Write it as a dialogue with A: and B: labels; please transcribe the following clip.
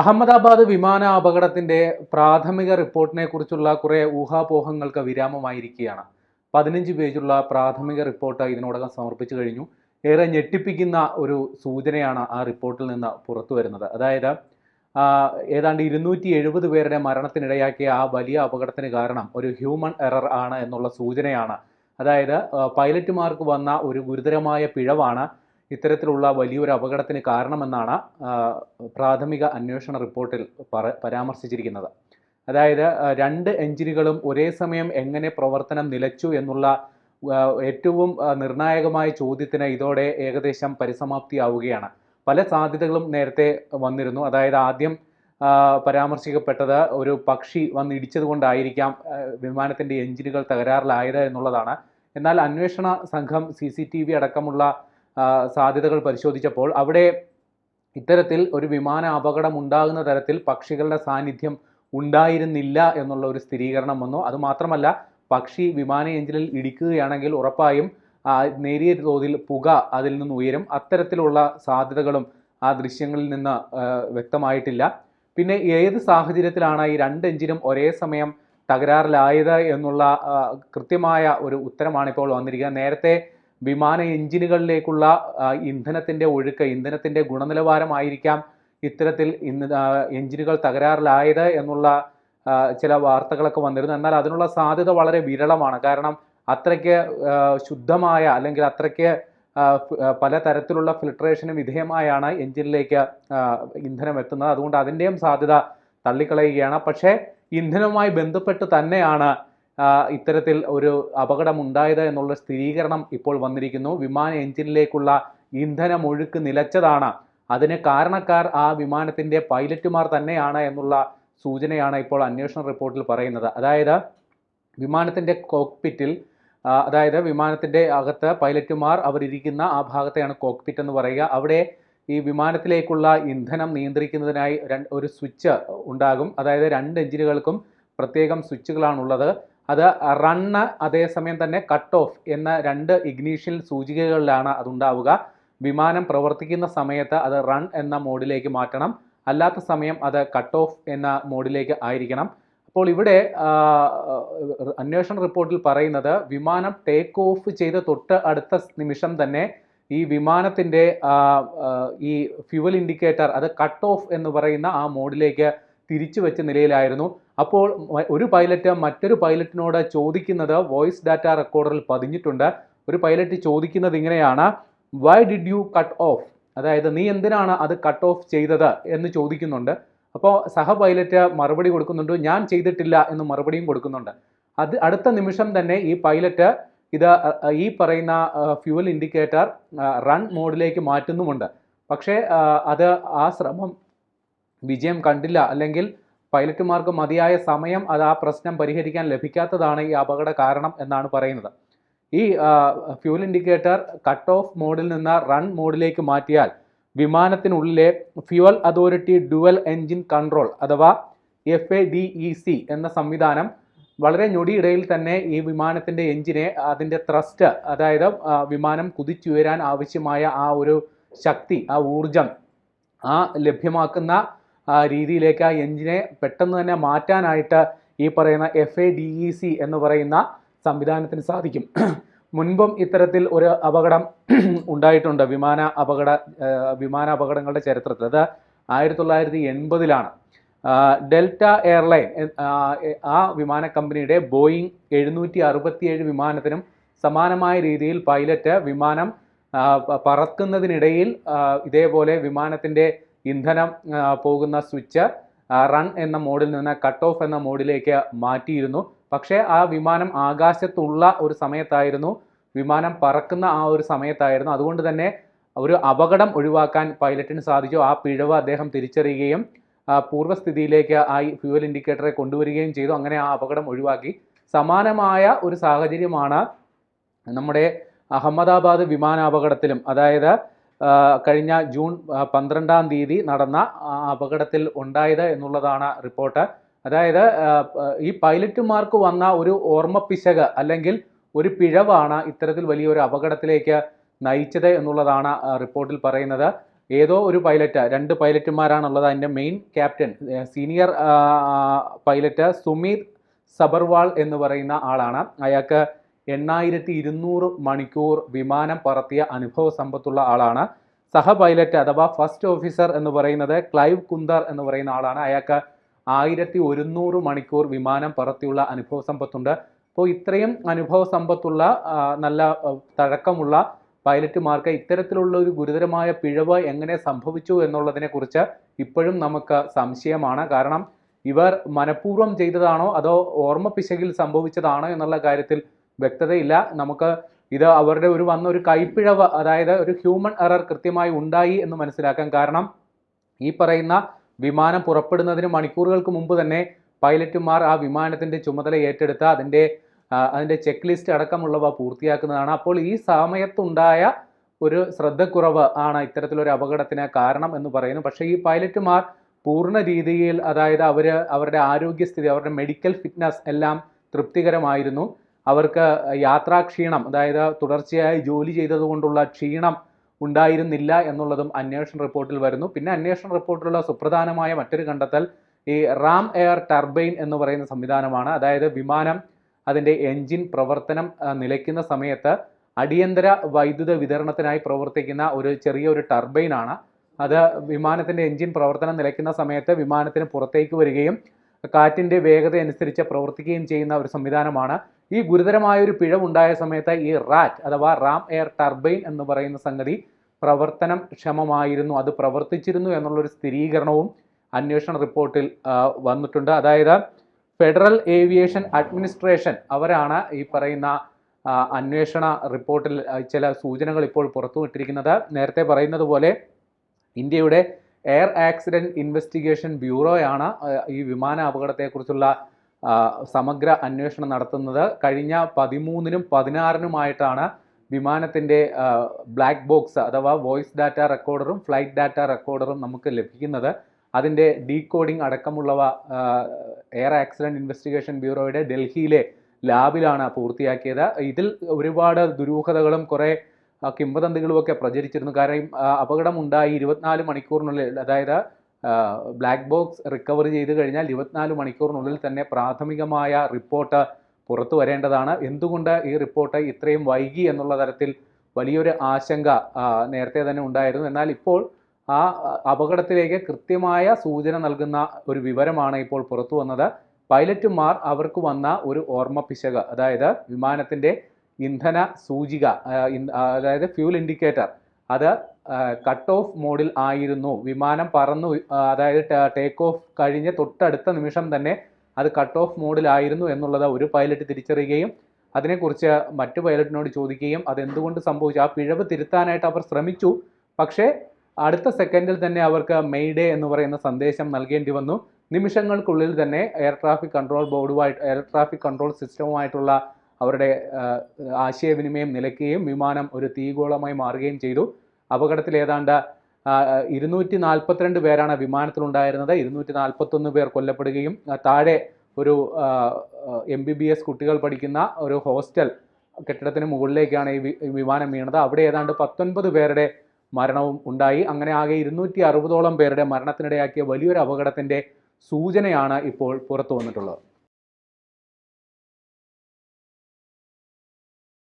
A: അഹമ്മദാബാദ് വിമാന അപകടത്തിന്റെ പ്രാഥമിക റിപ്പോർട്ടിനെ കുറിച്ചുള്ള കുറെ ഊഹാപോഹങ്ങൾക്ക് വിരാമമായിരിക്കുകയാണ്. പതിനഞ്ച് പേജുള്ള പ്രാഥമിക റിപ്പോർട്ട് ഇതിനോടകം സമർപ്പിച്ചു കഴിഞ്ഞു. ഏറെ ഞെട്ടിപ്പിക്കുന്ന ഒരു സൂചനയാണ് ആ റിപ്പോർട്ടിൽ നിന്ന് പുറത്തു വരുന്നത്. അതായത് ഏതാണ്ട് ഇരുന്നൂറ്റി എഴുപത് പേരുടെ മരണത്തിനിടയാക്കിയ ആ വലിയ അപകടത്തിന് കാരണം ഒരു ഹ്യൂമൻ എറർ ആണ് എന്നുള്ള സൂചനയാണ്. അതായത് പൈലറ്റുമാർക്ക് വന്ന ഒരു ഗുരുതരമായ പിഴവാണ്. ഇത്തരത്തിലുള്ള വലിയൊരു അപകടത്തിന് കാരണമെന്നാണ് പ്രാഥമിക അന്വേഷണ റിപ്പോർട്ടിൽ പരാമർശിച്ചിരിക്കുന്നത്. അതായത് രണ്ട് എഞ്ചിനുകളും ഒരേ സമയം എങ്ങനെ പ്രവർത്തനം നിലച്ചു എന്നുള്ള ഏറ്റവും നിർണായകമായ ചോദ്യത്തിന് ഇതോടെ ഏകദേശം പരിസമാപ്തിയാവുകയാണ്. പല സാധ്യതകളും നേരത്തെ വന്നിരുന്നു. അതായത് ആദ്യം പരാമർശിക്കപ്പെട്ടത് ഒരു പക്ഷി വന്നിടിച്ചത് കൊണ്ടായിരിക്കാം വിമാനത്തിന്റെ എഞ്ചിനുകൾ തകരാറിലായത് എന്നുള്ളതാണ്. എന്നാൽ അന്വേഷണ സംഘം സി അടക്കമുള്ള സാധ്യതകൾ പരിശോധിച്ചപ്പോൾ അവിടെ ഇത്തരത്തിൽ ഒരു വിമാന അപകടം ഉണ്ടാകുന്ന തരത്തിൽ പക്ഷികളുടെ സാന്നിധ്യം ഉണ്ടായിരുന്നില്ല എന്നുള്ള ഒരു സ്ഥിരീകരണം വന്നു. അതുമാത്രമല്ല പക്ഷി വിമാന എഞ്ചിനിൽ ഇടിക്കുകയാണെങ്കിൽ ഉറപ്പായും നേരിയ തോതിൽ പുക അതിൽ നിന്ന് ഉയരും. അത്തരത്തിലുള്ള സാധ്യതകളും ആ ദൃശ്യങ്ങളിൽ നിന്ന് വ്യക്തമായിട്ടില്ല. പിന്നെ ഏത് സാഹചര്യത്തിലാണ് ഈ രണ്ട് എഞ്ചിനും ഒരേ സമയം തകരാറിലായത് എന്നുള്ള കൃത്യമായ ഒരു ഉത്തരമാണ് ഇപ്പോൾ വന്നിരിക്കുന്നത്. നേരത്തെ വിമാന എഞ്ചിനുകളിലേക്കുള്ള ഇന്ധനത്തിന്റെ ഒഴുക്ക് ഇന്ധനത്തിന്റെ ഗുണനിലവാരമായിരിക്കാം ഇത്തരത്തിൽ ഇന്ന് എഞ്ചിനുകൾ തകരാറിലായത് എന്നുള്ള ചില വാർത്തകളൊക്കെ വന്നിരുന്നു. എന്നാൽ അതിനുള്ള സാധ്യത വളരെ വിരളമാണ്. കാരണം അത്രയ്ക്ക് ശുദ്ധമായ അല്ലെങ്കിൽ അത്രയ്ക്ക് പല തരത്തിലുള്ള ഫിൽട്രേഷന് വിധേയമായാണ് എഞ്ചിനിലേക്ക് ഇന്ധനം എത്തുന്നത്. അതുകൊണ്ട് അതിന്റെയും സാധ്യത തള്ളിക്കളയുകയാണ്. പക്ഷേ ഇന്ധനവുമായി ബന്ധപ്പെട്ട് തന്നെയാണ് ഇത്തരത്തിൽ ഒരു അപകടം ഉണ്ടായത് എന്നുള്ള സ്ഥിരീകരണം ഇപ്പോൾ വന്നിരിക്കുന്നു. വിമാന എഞ്ചിനിലേക്കുള്ള ഇന്ധനമൊഴുക്ക് നിലച്ചതാണ്. അതിന് കാരണക്കാർ ആ വിമാനത്തിന്റെ പൈലറ്റുമാർ തന്നെയാണ് എന്നുള്ള സൂചനയാണ് ഇപ്പോൾ അന്വേഷണ റിപ്പോർട്ടിൽ പറയുന്നത്. അതായത് വിമാനത്തിന്റെ കോക്പിറ്റിൽ അതായത് വിമാനത്തിന്റെ അകത്ത് പൈലറ്റുമാർ അവരിരിക്കുന്ന ആ ഭാഗത്തെയാണ് കോക്പിറ്റ് എന്ന് പറയുക. അവിടെ ഈ വിമാനത്തിലേക്കുള്ള ഇന്ധനം നിയന്ത്രിക്കുന്നതിനായി ഒരു സ്വിച്ച് ഉണ്ടാകും. അതായത് രണ്ട് എഞ്ചിനുകൾക്കും പ്രത്യേകം സ്വിച്ചുകളാണുള്ളത്. അത് റണ്ണ് അതേസമയം തന്നെ കട്ട് ഓഫ് എന്ന രണ്ട് ഇഗ്നീഷ്യൻ സൂചികകളിലാണ് അതുണ്ടാവുക. വിമാനം പ്രവർത്തിക്കുന്ന സമയത്ത് അത് റൺ എന്ന മോഡിലേക്ക് മാറ്റണം. അല്ലാത്ത സമയം അത് കട്ട് ഓഫ് എന്ന മോഡിലേക്ക് ആയിരിക്കണം. അപ്പോൾ ഇവിടെ അന്വേഷണ റിപ്പോർട്ടിൽ പറയുന്നത് വിമാനം ടേക്ക് ഓഫ് ചെയ്ത് തൊട്ട് അടുത്ത നിമിഷം തന്നെ ഈ വിമാനത്തിന്റെ ഈ ഫ്യുവൽ ഇൻഡിക്കേറ്റർ അത് കട്ട് ഓഫ് എന്ന് പറയുന്ന ആ മോഡിലേക്ക് തിരിച്ചു വെച്ച നിലയിലായിരുന്നു. അപ്പോൾ ഒരു പൈലറ്റ് മറ്റൊരു പൈലറ്റിനോട് ചോദിക്കുന്നത് വോയിസ് ഡാറ്റ റെക്കോർഡറിൽ പതിഞ്ഞിട്ടുണ്ട്. ഒരു പൈലറ്റ് ചോദിക്കുന്നത് ഇങ്ങനെയാണ് why did you cut off അതായത് നീ എന്തിനാണ് അത് കട്ട് ഓഫ് ചെയ്തത്? എന്ന് ചോദിക്കുന്നുണ്ട്. അപ്പോൾ സഹ പൈലറ്റ് മറുപടി കൊടുക്കുന്നുണ്ട് ഞാൻ ചെയ്തിട്ടില്ല എന്ന് മറുപടിയും കൊടുക്കുന്നുണ്ട്. അത് അടുത്ത നിമിഷം തന്നെ ഈ പൈലറ്റ് ഇത് ഈ പറയുന്ന ഫ്യൂവൽ ഇൻഡിക്കേറ്റർ റൺ മോഡിലേക്ക് മാറ്റുന്നുമുണ്ട്. പക്ഷേ അത് ആ ശ്രമം വിജയം കണ്ടില്ല. അല്ലെങ്കിൽ പൈലറ്റുമാർക്ക് മതിയായ സമയം അത് ആ പ്രശ്നം പരിഹരിക്കാൻ ലഭിക്കാത്തതാണ് ഈ അപകട കാരണം എന്നാണ് പറയുന്നത്. ഈ ഫ്യൂൽ ഇൻഡിക്കേറ്റർ കട്ട് ഓഫ് മോഡിൽ നിന്ന് റൺ മോഡിലേക്ക് മാറ്റിയാൽ വിമാനത്തിനുള്ളിലെ fuel authority dual engine control അഥവാ F A D E C എന്ന സംവിധാനം വളരെ ഞൊടിയിടയിൽ തന്നെ ഈ വിമാനത്തിന്റെ എഞ്ചിനെ അതിന്റെ ത്രസ്റ്റ് അതായത് വിമാനം കുതിച്ചുയരാൻ ആവശ്യമായ ആ ഒരു ശക്തി ആ ഊർജം ആ ലഭ്യമാക്കുന്ന രീതിയിലേക്ക് ആ എഞ്ചിനെ പെട്ടെന്ന് തന്നെ മാറ്റാനായിട്ട് ഈ പറയുന്ന F A D E C എന്ന് പറയുന്ന സംവിധാനത്തിന് സാധിക്കും. മുൻപും ഇത്തരത്തിൽ ഒരു അപകടം ഉണ്ടായിട്ടുണ്ട്. വിമാന അപകട വിമാന അപകടങ്ങളുടെ ചരിത്രത്തിൽ. അത് ആയിരത്തി തൊള്ളായിരത്തി എൺപതിലാണ് ഡെൽറ്റ എയർലൈൻ ആ, വിമാന കമ്പനിയുടെ ബോയിങ് എഴുന്നൂറ്റി അറുപത്തിയേഴ് വിമാനത്തിനും സമാനമായ രീതിയിൽ പൈലറ്റ് വിമാനം പറക്കുന്നതിനിടയിൽ ഇതേപോലെ വിമാനത്തിന്റെ ഇന്ധനം പോകുന്ന സ്വിച്ച് റൺ എന്ന മോഡിൽ നിന്ന് കട്ട് ഓഫ് എന്ന മോഡിലേക്ക് മാറ്റിയിരുന്നു. പക്ഷേ ആ വിമാനം ആകാശത്തുള്ള ഒരു സമയത്തായിരുന്നു. വിമാനം പറക്കുന്ന ആ ഒരു സമയത്തായിരുന്നു. അതുകൊണ്ട് തന്നെ ഒരു അപകടം ഒഴിവാക്കാൻ പൈലറ്റിന് സാധിച്ചു. ആ പിഴവ് അദ്ദേഹം തിരിച്ചറിയുകയും പൂർവസ്ഥിതിയിലേക്ക് ആ ഫ്യൂവൽ ഇൻഡിക്കേറ്ററെ കൊണ്ടുവരികയും ചെയ്തു. അങ്ങനെ ആ അപകടം ഒഴിവാക്കി. സമാനമായ ഒരു സാഹചര്യമാണ് നമ്മുടെ അഹമ്മദാബാദ് വിമാനാപകടത്തിലും. അതായത് കഴിഞ്ഞ ജൂൺ പന്ത്രണ്ടാം തീയതി നടന്ന അപകടത്തിൽ ഉണ്ടായത് എന്നുള്ളതാണ് റിപ്പോർട്ട്. അതായത് ഈ പൈലറ്റുമാർക്ക് വന്ന ഒരു ഓർമ്മപ്പിശക് അല്ലെങ്കിൽ ഒരു പിഴവാണ് ഇത്തരത്തിൽ വലിയൊരു അപകടത്തിലേക്ക് നയിച്ചത് എന്നുള്ളതാണ് റിപ്പോർട്ടിൽ പറയുന്നത്. ഏതോ ഒരു പൈലറ്റ് രണ്ട് പൈലറ്റുമാരാണുള്ളത്. അതിന്റെ main captain senior pilot Sumeet Sabharwal എന്ന് പറയുന്ന ആളാണ്. അയാൾക്ക് എണ്ണായിരത്തി ഇരുന്നൂറ് മണിക്കൂർ വിമാനം പറത്തിയ അനുഭവ സമ്പത്തുള്ള ആളാണ്. സഹ പൈലറ്റ് അഥവാ ഫസ്റ്റ് ഓഫീസർ എന്ന് പറയുന്നത് ക്ലൈവ് കുന്ദർ എന്ന് പറയുന്ന ആളാണ്. അയാൾക്ക് ആയിരത്തി ഒരുന്നൂറ് മണിക്കൂർ വിമാനം പറത്തിയുള്ള അനുഭവ സമ്പത്തുണ്ട്. അപ്പോൾ ഇത്രയും അനുഭവ സമ്പത്തുള്ള നല്ല തഴക്കമുള്ള പൈലറ്റുമാർക്ക് ഇത്തരത്തിലുള്ള ഒരു ഗുരുതരമായ പിഴവ് എങ്ങനെ സംഭവിച്ചു എന്നുള്ളതിനെ കുറിച്ച് ഇപ്പോഴും നമുക്ക് സംശയമാണ്. കാരണം ഇവർ മനഃപൂർവം ചെയ്തതാണോ അതോ ഓർമ്മ പിശകിൽ സംഭവിച്ചതാണോ എന്നുള്ള കാര്യത്തിൽ വ്യക്തതയില്ല. നമുക്ക് ഇത് അവരുടെ ഒരു വന്ന ഒരു കൈപ്പിഴവ് അതായത് ഒരു ഹ്യൂമൻ എറർ കൃത്യമായി ഉണ്ടായി എന്ന് മനസ്സിലാക്കാൻ കാരണം ഈ പറയുന്ന വിമാനം പുറപ്പെടുന്നതിന് മണിക്കൂറുകൾക്ക് മുമ്പ് തന്നെ പൈലറ്റുമാർ ആ വിമാനത്തിന്റെ ചുമതല ഏറ്റെടുത്ത് അതിന്റെ അതിന്റെ ചെക്ക് ലിസ്റ്റ് അടക്കമുള്ളവ പൂർത്തിയാക്കുന്നതാണ്. അപ്പോൾ ഈ സമയത്തുണ്ടായ ഒരു ശ്രദ്ധക്കുറവ് ആണ് ഇത്തരത്തിലൊരു അപകടത്തിന് കാരണം എന്ന് പറയുന്നു പക്ഷേ ഈ പൈലറ്റുമാർ പൂർണ രീതിയിൽ അതായത് അവർ അവരുടെ ആരോഗ്യസ്ഥിതി അവരുടെ മെഡിക്കൽ ഫിറ്റ്നസ് എല്ലാം തൃപ്തികരമായിരുന്നു. അവർക്ക് യാത്രാക്ഷീണം അതായത് തുടർച്ചയായി ജോലി ചെയ്തതുകൊണ്ടുള്ള ക്ഷീണം ഉണ്ടായിരുന്നില്ല എന്നുള്ളതും അന്വേഷണ റിപ്പോർട്ടിൽ വരുന്നു. പിന്നെ അന്വേഷണ റിപ്പോർട്ടിലുള്ള സുപ്രധാനമായ മറ്റൊരു കണ്ടെത്തൽ ഈ റാം എയർ ടർബൈൻ എന്ന് പറയുന്ന സംവിധാനമാണ്. അതായത് വിമാനം അതിന്റെ എൻജിൻ പ്രവർത്തനം നിലയ്ക്കുന്ന സമയത്ത് അടിയന്തര വൈദ്യുത വിതരണത്തിനായി പ്രവർത്തിക്കുന്ന ഒരു ചെറിയ ഒരു ടർബൈനാണ്. അത് വിമാനത്തിന്റെ എൻജിൻ പ്രവർത്തനം നിലയ്ക്കുന്ന സമയത്ത് വിമാനത്തിന് പുറത്തേക്ക് വരികയും കാറ്റിന്റെ വേഗത അനുസരിച്ച് പ്രവർത്തിക്കുകയും ചെയ്യുന്ന ഒരു സംവിധാനമാണ്. ഈ ഗുരുതരമായ ഒരു പിഴവുണ്ടായ സമയത്ത് ഈ റാറ്റ് അഥവാ റാം എയർ ടർബൈൻ എന്ന് പറയുന്ന സംഗതി പ്രവർത്തനം ക്ഷമമായിരുന്നു അത് പ്രവർത്തിച്ചിരുന്നു എന്നുള്ളൊരു സ്ഥിരീകരണവും അന്വേഷണ റിപ്പോർട്ടിൽ വന്നിട്ടുണ്ട്. അതായത് ഫെഡറൽ ഏവിയേഷൻ അഡ്മിനിസ്ട്രേഷൻ അവരാണ് ഈ പറയുന്ന അന്വേഷണ റിപ്പോർട്ടിൽ ചില സൂചനകൾ ഇപ്പോൾ പുറത്തുവിട്ടിരിക്കുന്നത്. നേരത്തെ പറയുന്നത് പോലെ ഇന്ത്യയുടെ എയർ ആക്സിഡന്റ് ഇൻവെസ്റ്റിഗേഷൻ ബ്യൂറോയാണ് ഈ വിമാന അപകടത്തെക്കുറിച്ചുള്ള സമഗ്ര അന്വേഷണം നടത്തുന്നത് കഴിഞ്ഞ പതിമൂന്നിനും പതിനാറിനുമായിട്ടാണ് വിമാനത്തിന്റെ ബ്ലാക്ക് ബോക്സ് അഥവാ വോയിസ് ഡാറ്റ റെക്കോർഡറും ഫ്ലൈറ്റ് ഡാറ്റ റെക്കോർഡറും നമുക്ക് ലഭിക്കുന്നത്. അതിന്റെ ഡീകോഡിംഗ് അടക്കമുള്ളവ എയർ ആക്സിഡന്റ് ഇൻവെസ്റ്റിഗേഷൻ ബ്യൂറോയുടെ ഡൽഹിയിലെ ലാബിലാണ് പൂർത്തിയാക്കിയത്. ഇതിൽ ഒരുപാട് ദുരൂഹതകളും കുറേ ആ, കിംവദന്തികളും ഒക്കെ പ്രചരിച്ചിരുന്നു. കാരണം അപകടമുണ്ടായി ഇരുപത്തിനാല് മണിക്കൂറിനുള്ളിൽ. അതായത് ബ്ലാക്ക് ബോക്സ് റിക്കവർ ചെയ്ത് കഴിഞ്ഞാൽ ഇരുപത്തിനാല് മണിക്കൂറിനുള്ളിൽ തന്നെ പ്രാഥമികമായ റിപ്പോർട്ട് പുറത്തു വരേണ്ടതാണ്. എന്തുകൊണ്ട് ഈ റിപ്പോർട്ട് ഇത്രയും വൈകി എന്നുള്ള തരത്തിൽ വലിയൊരു ആശങ്ക നേരത്തെ തന്നെ ഉണ്ടായിരുന്നു. എന്നാൽ ഇപ്പോൾ ആ അപകടത്തിലേക്ക് കൃത്യമായ സൂചന നൽകുന്ന ഒരു വിവരമാണ് ഇപ്പോൾ പുറത്തു വന്നത്. പൈലറ്റുമാർ അവർക്ക് വന്ന ഒരു ഓർമ്മ പിശക് അതായത് വിമാനത്തിന്റെ ഇന്ധന സൂചിക അതായത് ഫ്യൂൽ ഇൻഡിക്കേറ്റർ അത് കട്ട് ഓഫ് മോഡിൽ ആയിരുന്നു. വിമാനം പറന്നു അതായത് ടേക്ക് ഓഫ് കഴിഞ്ഞ് തൊട്ടടുത്ത നിമിഷം തന്നെ അത് കട്ട് ഓഫ് മോഡിലായിരുന്നു എന്നുള്ളത് ഒരു പൈലറ്റ് തിരിച്ചറിയുകയും അതിനെക്കുറിച്ച് മറ്റു പൈലറ്റിനോട് ചോദിക്കുകയും അതെന്തുകൊണ്ട് സംഭവിച്ചു? ആ പിഴവ് തിരുത്താനായിട്ട് അവർ ശ്രമിച്ചു. പക്ഷേ അടുത്ത സെക്കൻഡിൽ തന്നെ അവർക്ക് മെയ്ഡേ എന്ന് പറയുന്ന സന്ദേശം നൽകേണ്ടി വന്നു. നിമിഷങ്ങൾക്കുള്ളിൽ തന്നെ എയർ ട്രാഫിക് കൺട്രോൾ ബോർഡുമായിട്ട് എയർ ട്രാഫിക് കൺട്രോൾ സിസ്റ്റവുമായിട്ടുള്ള അവരുടെ ആശയവിനിമയം നിലയ്ക്കുകയും വിമാനം ഒരു തീഗോളമായി മാറുകയും ചെയ്തു. അപകടത്തിൽ ഏതാണ്ട് ഇരുന്നൂറ്റി നാൽപ്പത്തിരണ്ട് പേരാണ് വിമാനത്തിലുണ്ടായിരുന്നത്. ഇരുന്നൂറ്റി നാൽപ്പത്തൊന്ന് പേർ കൊല്ലപ്പെടുകയും താഴെ ഒരു എം ബി ബി എസ് കുട്ടികൾ പഠിക്കുന്ന ഒരു ഹോസ്റ്റൽ കെട്ടിടത്തിന് മുകളിലേക്കാണ് ഈ വിമാനം വീണത്. അവിടെ ഏതാണ്ട് പത്തൊൻപത് പേരുടെ മരണവും ഉണ്ടായി. അങ്ങനെ ആകെ ഇരുന്നൂറ്റി അറുപതോളം പേരുടെ മരണത്തിനിടയാക്കിയ വലിയൊരു അപകടത്തിന്റെ സൂചനയാണ് ഇപ്പോൾ പുറത്തു വന്നിട്ടുള്ളത്